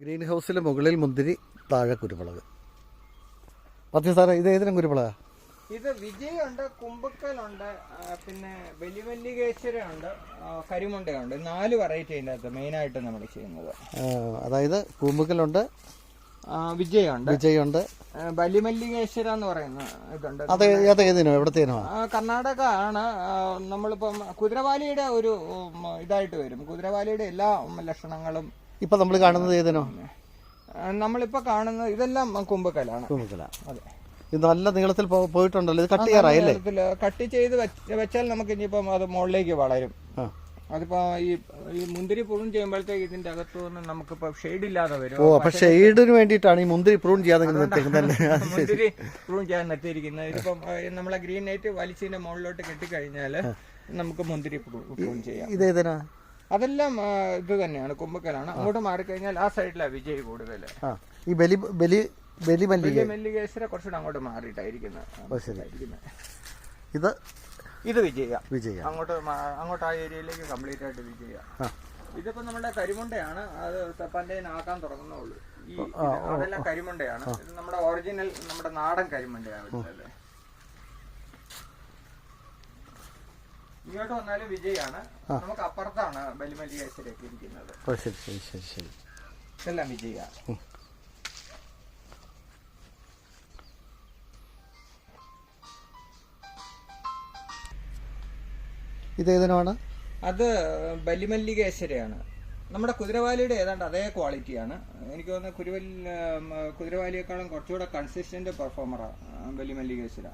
Green ഹൗസിൽ മുകളിൽ മുന്തിരി താഴെ കുരുമുളക്. പത്യ സാറേ ഇത് ഏതിനും കുരുമുളക? ഇത് വിജയുണ്ട് കുമ്പക്കലുണ്ട് പിന്നെ വലിയ വലിയ കേശ്വരമുണ്ട് കരിമുണ്ടയുണ്ട്. നാല് വെറൈറ്റി അതിന്റെ അകത്ത് മെയിനായിട്ട് നമ്മൾ ചെയ്യുന്നത്. അതായത് കൂമ്പുക്കലുണ്ട് വിജയുണ്ട്. വിജയുണ്ട്. ബലിമല്ലികേശ്വര എന്ന് പറയുന്ന ഇതുണ്ട്. അത് അത് ഏതിനോ? എവിടത്തേനോ? കർണാടക ആണ് നമ്മളിപ്പം കുതിരവാലിയുടെ ഒരു ഇതായിട്ട് വരും. കുതിരവാലിയുടെ എല്ലാ ലക്ഷണങ്ങളും ഇപ്പൊ നമ്മൾ കാണുന്നത് ഏതിനോ? നമ്മളിപ്പോ കാണുന്നത് ഇതെല്ലാം കുമ്പക്കലാണ്. കുമ്പക്കല. അതെ. ഇത് നല്ല നീളത്തിൽ പോയിട്ടുണ്ടല്ലോ? ഇത് കട്ട് ചെയ്യാറായല്ലേ കട്ട് ചെയ്ത് വെച്ചാൽ നമുക്ക് ഇനിയിപ്പം അത് മുകളിലേക്ക് വളരും. അതിപ്പോ ഈ ഈ മുന്തിരി പ്രൂൺ ചെയ്യുമ്പോഴത്തേക്ക് ഇതിന്റെ അകത്തു നിന്ന് നമുക്കിപ്പോ ഷെയ്ഡ് ഇല്ലാതെ വരും. ഓ അപ്പൊ ഷെയ്ഡിന് വേണ്ടിയിട്ടാണ് ഈ മുന്തിരി പ്രൂൺ ചെയ്യാതെ മുന്തിരി പ്രൂൺ ചെയ്യാൻ നിർത്തിയിരിക്കുന്നത്. ഇതിപ്പം നമ്മളെ ഗ്രീൻ നൈറ്റ് വലിച്ചതിന്റെ മുകളിലോട്ട് കെട്ടിക്കഴിഞ്ഞാൽ നമുക്ക് മുന്തിരി പ്രൂൺ ചെയ്യാം. ഇത് ഏതിനാ? അതെല്ലാം ഇത് തന്നെയാണ് കുമ്പക്കലാണ് അങ്ങോട്ട് മാറിക്കഴിഞ്ഞാൽ ആ സൈഡിലാ വിജയ് കൂടുതൽ. ഈ ബലി ബലി ബലി മല്ലിക മെല്ലികേശ്വര കുറച്ചുകൂടെ അങ്ങോട്ട് മാറിയിട്ടായിരിക്കുന്നത്. ഇത്? ഇത് വിജയ വിജയ അങ്ങോട്ട് അങ്ങോട്ട് ആ ഏരിയയിലേക്ക് കംപ്ലീറ്റ് ആയിട്ട് വിജയ ഇതിപ്പോ നമ്മുടെ കരിമുണ്ടയാണ് അത് തപ്പാന്റെ ആക്കാൻ തുടങ്ങുന്നുള്ളൂ. ഈ അതെല്ലാം കരിമുണ്ടയാണ്. ഇത് നമ്മുടെ ഒറിജിനൽ നമ്മുടെ നാടൻ കരിമുണ്ടയാണ്. ഇങ്ങോട്ട് വന്നാലും വിജയാണ്. നമുക്ക് അപ്പുറത്താണ് ഇരിക്കുന്നത്. ഓ ശരി ശരി ശരി ശരി. ഇതെല്ലാം വിജയ. ഇത് ഏതിനാണ് അത് ബലിമല്ലികേശ്വരയാണ് നമ്മുടെ കുതിരവാലിയുടെ ഏതാണ്ട് അതേ ക്വാളിറ്റിയാണ്. എനിക്ക് തോന്നുന്നത് കുരുവൽ കുതിരവാലിയേക്കാളും കുറച്ചുകൂടെ കൺസിസ്റ്റന്റ് പെർഫോമറാണ് ബലിമല്ലികേശ്വര